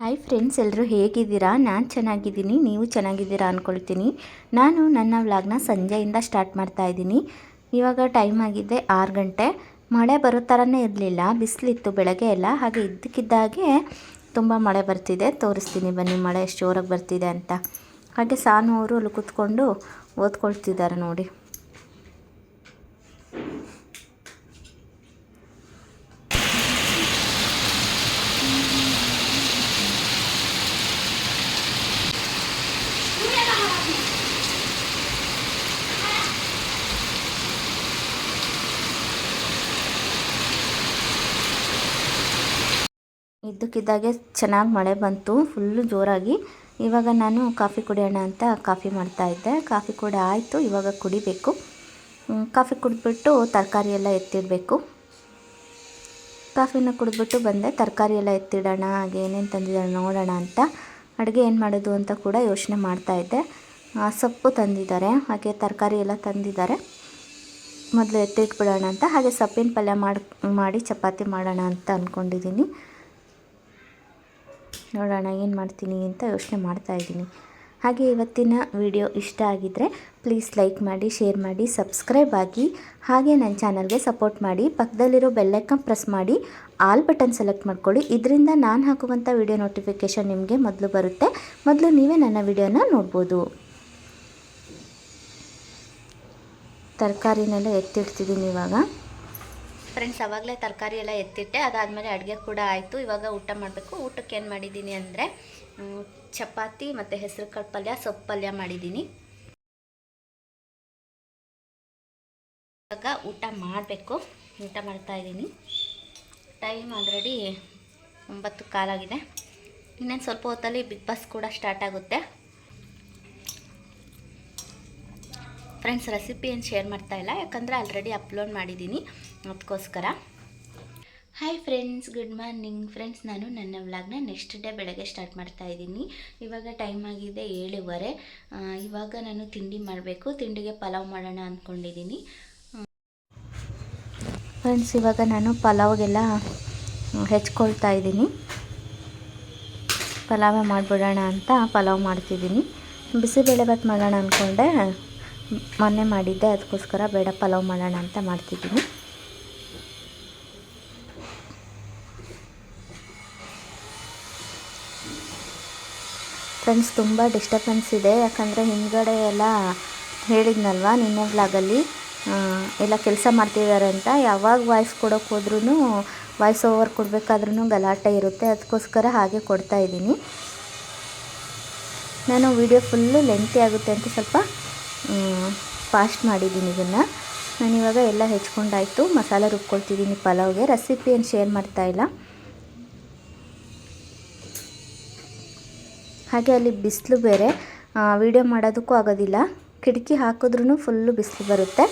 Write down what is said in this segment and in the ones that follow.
Hi friends ಎಲ್ಲರೂ ಹೇಗಿದ್ದೀರಾ? ನಾನು ಚೆನ್ನಾಗಿದ್ದೀನಿ, ನೀವು ಚೆನ್ನಾಗಿದ್ದೀರಾ ಅಂದ್ಕೊಳ್ತೀನಿ ನಾನು ನನ್ನ ವ್ಲಾಗ್ನ ಸಂಜೆಯಿಂದ ಸ್ಟಾರ್ಟ್ ಮಾಡ್ತಾ ಇದ್ದೀನಿ. ಇವಾಗ ಟೈಮ್ ಆಗಿದೆ ಆರು ಗಂಟೆ. ಮಳೆ ಬರೋ ಥರನೇ ಇರಲಿಲ್ಲ, ಬಿಸಿಲಿತ್ತು ಬೆಳಗ್ಗೆ ಎಲ್ಲ. ಹಾಗೆ ಇದ್ದಕ್ಕಿದ್ದಾಗೆ ತುಂಬ ಮಳೆ ಬರ್ತಿದೆ. ತೋರಿಸ್ತೀನಿ ಬನ್ನಿ ಮಳೆ ಎಷ್ಟು ಜೋರಾಗಿ ಬರ್ತಿದೆ ಅಂತ. ಹಾಗೆ ಸಾನು ಅವರು ಅಲ್ಲಿ ಕೂತ್ಕೊಂಡು ಓದ್ಕೊಳ್ತಿದ್ದಾರೆ ನೋಡಿ. ಇದ್ದಕ್ಕಿದ್ದಾಗೆ ಚೆನ್ನಾಗಿ ಮಳೆ ಬಂತು ಫುಲ್ಲು ಜೋರಾಗಿ. ಇವಾಗ ನಾನು ಕಾಫಿ ಕುಡಿಯೋಣ ಅಂತ ಕಾಫಿ ಮಾಡ್ತಾ ಇದ್ದೆ. ಕಾಫಿ ಕೂಡ ಆಯಿತು ಇವಾಗ ಕುಡಿಬೇಕು. ಕಾಫಿ ಕುಡಿದ್ಬಿಟ್ಟು ತರಕಾರಿ ಎಲ್ಲ ಎತ್ತಿಡಬೇಕು. ಕಾಫಿನ ಕುಡಿದ್ಬಿಟ್ಟು ಬಂದೆ. ತರಕಾರಿ ಎಲ್ಲ ಎತ್ತಿಡೋಣ ಹಾಗೆ ಏನೇನು ತಂದಿದ್ದಾರೆ ನೋಡೋಣ ಅಂತ. ಅಡುಗೆ ಏನು ಮಾಡೋದು ಅಂತ ಕೂಡ ಯೋಚನೆ ಮಾಡ್ತಾ ಆ, ಸೊಪ್ಪು ತಂದಿದ್ದಾರೆ ಹಾಗೆ ತರಕಾರಿ ಎಲ್ಲ ತಂದಿದ್ದಾರೆ. ಮೊದಲು ಎತ್ತಿಟ್ಬಿಡೋಣ ಅಂತ ಹಾಗೆ ಸೊಪ್ಪಿನ ಪಲ್ಯ ಮಾಡಿ ಮಾಡಿ ಚಪಾತಿ ಮಾಡೋಣ ಅಂತ ಅಂದ್ಕೊಂಡಿದ್ದೀನಿ ನೋಡೋಣ ಏನು ಮಾಡ್ತೀನಿ ಅಂತ ಯೋಚನೆ ಮಾಡ್ತಾ ಇದ್ದೀನಿ. ಹಾಗೆ ಇವತ್ತಿನ ವಿಡಿಯೋ ಇಷ್ಟ ಆಗಿದ್ದರೆ ಪ್ಲೀಸ್ ಲೈಕ್ ಮಾಡಿ ಶೇರ್ ಮಾಡಿ ಸಬ್ಸ್ಕ್ರೈಬ್ ಆಗಿ ಹಾಗೆ ನನ್ನ ಚಾನಲ್ಗೆ ಸಪೋರ್ಟ್ ಮಾಡಿ, ಪಕ್ಕದಲ್ಲಿರೋ ಬೆಲ್ಲೈಕನ್ ಪ್ರೆಸ್ ಮಾಡಿ ಆಲ್ ಬಟನ್ ಸೆಲೆಕ್ಟ್ ಮಾಡ್ಕೊಳ್ಳಿ. ಇದರಿಂದ ನಾನು ಹಾಕುವಂಥ ವಿಡಿಯೋ ನೋಟಿಫಿಕೇಷನ್ ನಿಮಗೆ ಮೊದಲು ಬರುತ್ತೆ. ಮೊದಲು ನೀವೇ ನನ್ನ ವಿಡಿಯೋನ ನೋಡ್ಬೋದು. ತರಕಾರಿನೆಲ್ಲ ಎತ್ತಿಡ್ತಿದ್ದೀನಿ ಇವಾಗ. ಫ್ರೆಂಡ್ಸ್ ಅವಾಗಲೇ ತರಕಾರಿ ಎಲ್ಲ ಎತ್ತಿಟ್ಟೆ, ಅದಾದಮೇಲೆ ಅಡುಗೆ ಕೂಡ ಆಯಿತು. ಇವಾಗ ಊಟ ಮಾಡಬೇಕು. ಊಟಕ್ಕೆ ಏನು ಮಾಡಿದ್ದೀನಿ ಅಂದರೆ ಚಪಾತಿ ಮತ್ತು ಹೆಸರು ಕಾಳು ಪಲ್ಯ, ಸೊಪ್ಪು ಪಲ್ಯ ಮಾಡಿದ್ದೀನಿ ಇವಾಗ ಊಟ ಮಾಡಬೇಕು. ಊಟ ಮಾಡ್ತಾ ಇದ್ದೀನಿ. ಟೈಮ್ ಆಲ್ರೆಡಿ ಒಂಬತ್ತು ಕಾಲಾಗಿದೆ. ಇನ್ನೇನು ಸ್ವಲ್ಪ ಹೊತ್ತಲ್ಲಿ ಬಿಗ್ ಬಾಸ್ ಕೂಡ ಸ್ಟಾರ್ಟ್ ಆಗುತ್ತೆ. ಫ್ರೆಂಡ್ಸ್ ರೆಸಿಪಿ ಏನು ಶೇರ್ ಮಾಡ್ತಾ ಇಲ್ಲ, ಯಾಕಂದರೆ ಆಲ್ರೆಡಿ ಅಪ್ಲೋಡ್ ಮಾಡಿದ್ದೀನಿ ಅದಕ್ಕೋಸ್ಕರ hi friends good morning friends ನಾನು ನನ್ನ ವ್ಲಾಗ್ನ ನೆಕ್ಸ್ಟ್ ಡೇ ಬೆಳಗ್ಗೆ ಸ್ಟಾರ್ಟ್ ಮಾಡ್ತಾ ಇದ್ದೀನಿ. ಇವಾಗ ಟೈಮ್ ಆಗಿದೆ ಏಳುವರೆ. ಇವಾಗ ನಾನು ತಿಂಡಿ ಮಾಡಬೇಕು. ತಿಂಡಿಗೆ ಪಲಾವ್ ಮಾಡೋಣ ಅಂದ್ಕೊಂಡಿದ್ದೀನಿ ಫ್ರೆಂಡ್ಸ್ ಇವಾಗ ನಾನು ಪಲಾವ್ಗೆಲ್ಲ ಹೆಚ್ಕೊಳ್ತಾ ಇದ್ದೀನಿ. ಪಲಾವೇ ಮಾಡಿಬಿಡೋಣ ಅಂತ ಪಲಾವ್ ಮಾಡ್ತಿದ್ದೀನಿ. ಬಿಸಿಬೇಳೆಭಾತ್ ಮಾಡೋಣ ಅಂದ್ಕೊಂಡೆ ಮೊನ್ನೆ ಮಾಡಿದ್ದೆ, ಅದಕ್ಕೋಸ್ಕರ ಬೇಡ, ಪಲಾವ್ ಮಾಡೋಣ ಅಂತ ಮಾಡ್ತಿದ್ದೀನಿ. ಫ್ರೆಂಡ್ಸ್ ತುಂಬ ಡಿಸ್ಟರ್ಬೆನ್ಸ್ ಇದೆ. ಯಾಕಂದರೆ ಹಿಂದ್ಗಡೆ ಎಲ್ಲ ಹೇಳಿದ್ನಲ್ವ ನಿನ್ನೆ ವ್ಲಾಗಲ್ಲಿ ಎಲ್ಲ ಕೆಲಸ ಮಾಡ್ತಿದ್ದಾರೆ ಅಂತ. ಯಾವಾಗ ವಾಯ್ಸ್ ಕೊಡೋಕೆ ಹೋದ್ರೂ ವಾಯ್ಸ್ ಓವರ್ ಕೊಡಬೇಕಾದ್ರೂ ಗಲಾಟೆ ಇರುತ್ತೆ. ಅದಕ್ಕೋಸ್ಕರ ಹಾಗೆ ಕೊಡ್ತಾ ಇದ್ದೀನಿ. ನಾನು ವಿಡಿಯೋ ಫುಲ್ಲು ಲೆಂತಿ ಆಗುತ್ತೆ ಅಂತ ಸ್ವಲ್ಪ ಫಾಸ್ಟ್ ಮಾಡಿದ್ದೀನಿ ಇದನ್ನು. ನಾನಿವಾಗ ಎಲ್ಲ ಹೆಚ್ಕೊಂಡಾಯಿತು. ಮಸಾಲೆ ರುಬ್ಕೊಳ್ತಿದ್ದೀನಿ ಪಲಾವ್ಗೆ. ರೆಸಿಪಿ ಏನು ಶೇರ್ ಮಾಡ್ತಾ ಇಲ್ಲ. ಹಾಗೆ ಅಲ್ಲಿ ಬಿಸಿಲು ಬೇರೆ. ವಿಡಿಯೋ ಮಾಡೋದಕ್ಕೂ ಆಗೋದಿಲ್ಲ. ಕಿಟಕಿ ಹಾಕಿದ್ರೂ ಫುಲ್ಲು ಬಿಸಿಲು ಬರುತ್ತೆ.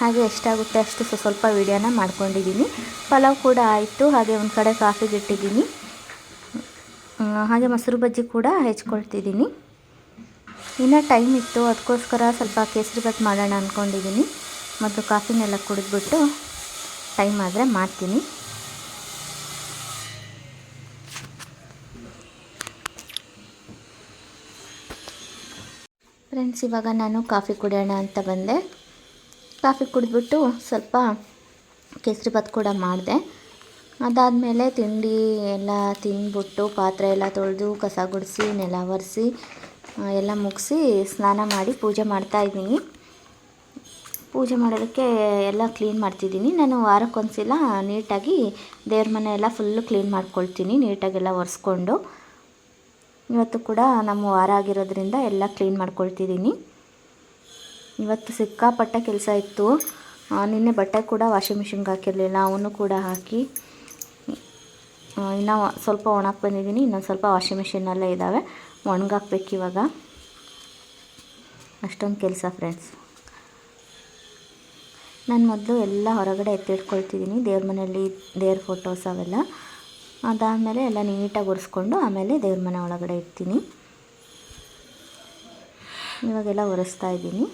ಹಾಗೆ ಎಷ್ಟಾಗುತ್ತೆ ಅಷ್ಟು ಸ್ವ- ಸ್ವಲ್ಪ ವಿಡಿಯೋನ ಮಾಡ್ಕೊಂಡಿದ್ದೀನಿ. ಪಲಾವ್ ಕೂಡ ಆಯಿತು. ಹಾಗೆ ಒಂದು ಕಡೆ ಕಾಫಿಗೆ ಇಟ್ಟಿದ್ದೀನಿ ಹಾಗೆ ಮೊಸರು ಬಜ್ಜಿ ಕೂಡ ಹೆಚ್ಕೊಳ್ತಿದ್ದೀನಿ. ಇನ್ನೂ ಟೈಮ್ ಇತ್ತು ಅದಕ್ಕೋಸ್ಕರ ಸ್ವಲ್ಪ ಕೇಸರಿ ಬಾತ್ ಮಾಡೋಣ ಅಂದ್ಕೊಂಡಿದ್ದೀನಿ ಮತ್ತು ಕಾಫಿನೆಲ್ಲ ಕುಡಿದ್ಬಿಟ್ಟು ಟೈಮ್ ಆದರೆ ಮಾಡ್ತೀನಿ. ಫ್ರೆಂಡ್ಸ್ ಇವಾಗ ನಾನು ಕಾಫಿ ಕುಡಿಯೋಣ ಅಂತ ಬಂದೆ. ಕಾಫಿ ಕುಡಿದ್ಬಿಟ್ಟು ಸ್ವಲ್ಪ ಕೇಸರಿ ಭಾತ್ ಕೂಡ ಮಾಡಿದೆ. ಅದಾದಮೇಲೆ ತಿಂಡಿ ಎಲ್ಲ ತಿಂದ್ಬಿಟ್ಟು, ಪಾತ್ರೆ ಎಲ್ಲ ತೊಳೆದು, ಕಸ ಗುಡಿಸಿ, ನೆಲ ಒರೆಸಿ ಎಲ್ಲ ಮುಗಿಸಿ ಸ್ನಾನ ಮಾಡಿ ಪೂಜೆ ಮಾಡ್ತಾ ಇದ್ದೀನಿ. ಪೂಜೆ ಮಾಡೋದಕ್ಕೆ ಎಲ್ಲ ಕ್ಲೀನ್ ಮಾಡ್ತಿದ್ದೀನಿ. ನಾನು ವಾರಕ್ಕೊಂದ್ಸಲ ನೀಟಾಗಿ ದೇವ್ರ ಮನೆ ಎಲ್ಲ ಫುಲ್ಲು ಕ್ಲೀನ್ ಮಾಡ್ಕೊಳ್ತೀನಿ, ನೀಟಾಗೆಲ್ಲ ಒರೆಸ್ಕೊಂಡು. ಇವತ್ತು ಕೂಡ ನಮ್ಮ ವಾರ ಆಗಿರೋದ್ರಿಂದ ಎಲ್ಲ ಕ್ಲೀನ್ ಮಾಡ್ಕೊಳ್ತಿದ್ದೀನಿ. ಇವತ್ತು ಸಿಕ್ಕಾಪಟ್ಟೆ ಕೆಲಸ ಇತ್ತು. ನಿನ್ನೆ ಬಟ್ಟೆ ಕೂಡ ವಾಷಿಂಗ್ ಮಿಷಿನ್ಗೆ ಹಾಕಿರಲಿಲ್ಲ, ಅವನು ಕೂಡ ಹಾಕಿ. ಇನ್ನು ಸ್ವಲ್ಪ ಒಣಕ್ಕೆ ಬಂದಿದ್ದೀನಿ, ಇನ್ನೊಂದು ಸ್ವಲ್ಪ ವಾಷಿಂಗ್ ಮಿಷಿನಲ್ಲೇ ಇದ್ದಾವೆ ಒಣಗಾಕ್ಬೇಕು ಇವಾಗ. ಅಷ್ಟೊಂದು ಕೆಲಸ ಫ್ರೆಂಡ್ಸ್ ನಾನು ಮೊದಲು ಎಲ್ಲ ಹೊರಗಡೆ ಎತ್ತಿಟ್ಕೊಳ್ತಿದ್ದೀನಿ ದೇವ್ರ ಮನೆಯಲ್ಲಿ ದೇವ್ರ ಫೋಟೋಸ್ ಅವೆಲ್ಲ. ಅದಾದಮೇಲೆ ಎಲ್ಲ ನೀಟಾಗಿ ಒರೆಸ್ಕೊಂಡು ಆಮೇಲೆ ದೇವ್ರ ಮನೆ ಒಳಗಡೆ ಇಡ್ತೀನಿ. ಇವಾಗೆಲ್ಲ ಒರೆಸ್ತಾ ಇದ್ದೀನಿ.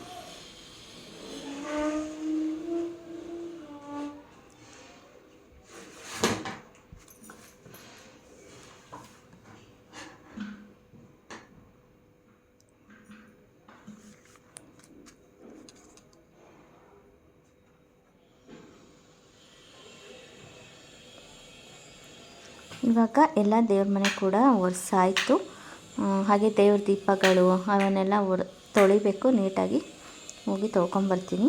ಇವಾಗ ಎಲ್ಲ ದೇವ್ರ ಮನೆ ಕೂಡ ಒರೆಸಾಯಿತು. ಹಾಗೆ ದೇವ್ರ ದೀಪಗಳು, ಅವನ್ನೆಲ್ಲ ಒರ್, ತೊಳಿಬೇಕು ನೀಟಾಗಿ. ಹೋಗಿ ತೊಳ್ಕೊಂಬರ್ತೀನಿ.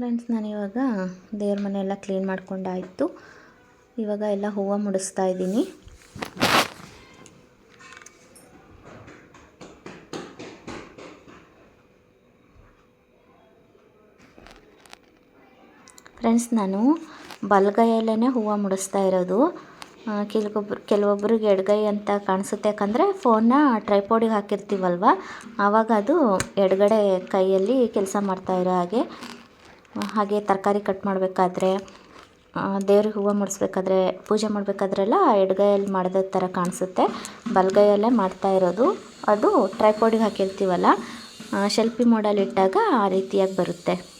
ಫ್ರೆಂಡ್ಸ್ ನಾನಿವಾಗ ದೇವ್ರ ಮನೆ ಎಲ್ಲ ಕ್ಲೀನ್ ಮಾಡ್ಕೊಂಡಾಯಿತು. ಇವಾಗ ಎಲ್ಲ ಹೂವು ಮುಡಿಸ್ತಾ ಇದ್ದೀನಿ. ಫ್ರೆಂಡ್ಸ್ ನಾನು ಬಲಗೈಯಲ್ಲೇ ಹೂವು ಮುಡಿಸ್ತಾ ಇರೋದು. ಕೆಲವೊಬ್ರು ಕೆಲವೊಬ್ರಿಗೆ ಎಡಗೈ ಅಂತ ಕಾಣಿಸುತ್ತೆ. ಯಾಕಂದರೆ ಫೋನ್ನ ಟ್ರೈಪೋಡಿಗೆ ಹಾಕಿರ್ತೀವಲ್ವ? ಆವಾಗ ಅದು ಎಡಗಡೆ ಕೈಯಲ್ಲಿ ಕೆಲಸ ಮಾಡ್ತಾ ಇರೋ ಹಾಗೆ. ಹಾಗೆ ತರಕಾರಿ ಕಟ್ ಮಾಡಬೇಕಾದ್ರೆ ದೇವ್ರಿಗೆ ಹೂವು ಮುಡಿಸ್ಬೇಕಾದ್ರೆ, ಪೂಜೆ ಮಾಡಬೇಕಾದ್ರೆಲ್ಲ ಎಡಗೈಯಲ್ಲಿ ಮಾಡಿದ ಥರ ಕಾಣಿಸುತ್ತೆ. ಬಲಗೈಯಲ್ಲೇ ಮಾಡ್ತಾ ಇರೋದು. ಅದು ಟ್ರೈಪೋಡಿಗೆ ಹಾಕಿರ್ತೀವಲ್ಲ ಶೆಲ್ಫಿ ಮೋಡಲ್ಲಿ ಇಟ್ಟಾಗ ಆ ರೀತಿಯಾಗಿ ಬರುತ್ತೆ.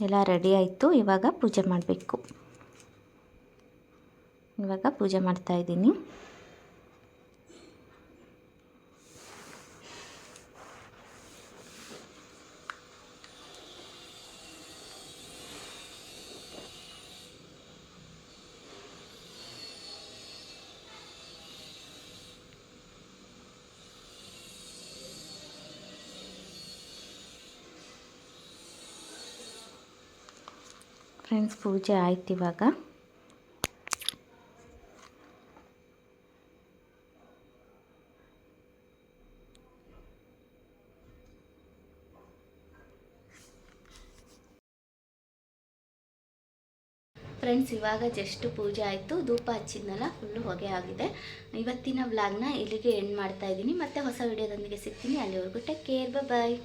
ಎಲ್ಲ ರೆಡಿ ಆಯಿತು. ಇವಾಗ ಪೂಜೆ ಮಾಡಬೇಕು. ಇವಾಗ ಪೂಜೆ ಮಾಡ್ತಾ ಫ್ರೆಂಡ್ಸ್ ಪೂಜೆ ಆಯ್ತು ಇವಾಗ. ಫ್ರೆಂಡ್ಸ್, ಇವಾಗ ಜಸ್ಟ್ ಪೂಜೆ ಆಯಿತು. ಧೂಪ ಹಚ್ಚಿದ್ನಲ್ಲ ಫುಲ್ಲು ಹೊಗೆ ಆಗಿದೆ. ಇವತ್ತಿನ ವ್ಲಾಗ್ನ ಇಲ್ಲಿಗೆ ಎಂಡ್ ಮಾಡ್ತಾ ಇದ್ದೀನಿ. ಮತ್ತೆ ಹೊಸ ವಿಡಿಯೋದೊಂದಿಗೆ ಸಿಗ್ತೀನಿ. ಅಲ್ಲಿವರೆಗೂ ಟೇಕ್ ಕೇರ್ ಬಾಯ್